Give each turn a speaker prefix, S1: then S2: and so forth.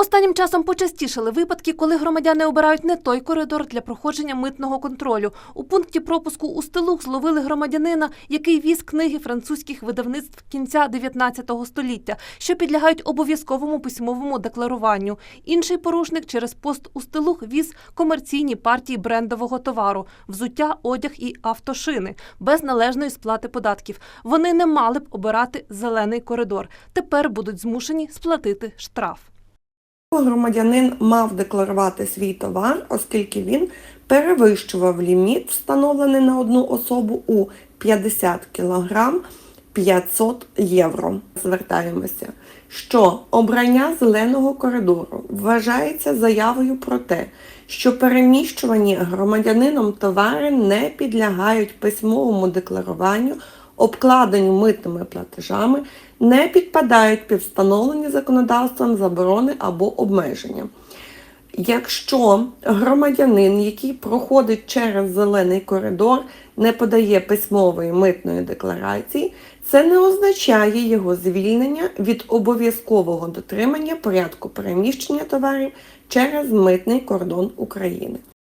S1: Останнім часом почастішали випадки, коли громадяни обирають не той коридор для проходження митного контролю. У пункті пропуску у Стилух зловили громадянина, який віз книги французьких видавництв кінця 19 століття, що підлягають обов'язковому письмовому декларуванню. Інший порушник через пост у Стилух віз комерційні партії брендового товару, взуття, одяг і автошини без належної сплати податків. Вони не мали б обирати зелений коридор. Тепер будуть змушені сплатити штраф.
S2: Громадянин мав декларувати свій товар, оскільки він перевищував ліміт, встановлений на одну особу у 50 кг 500 євро. Звертаємося, що обрання зеленого коридору вважається заявою про те, що переміщувані громадянином товари не підлягають письмовому декларуванню, обкладенню митними платежами, не підпадають під встановлені законодавством заборони або обмеження. Якщо громадянин, який проходить через зелений коридор, не подає письмової митної декларації, це не означає його звільнення від обов'язкового дотримання порядку переміщення товарів через митний кордон України.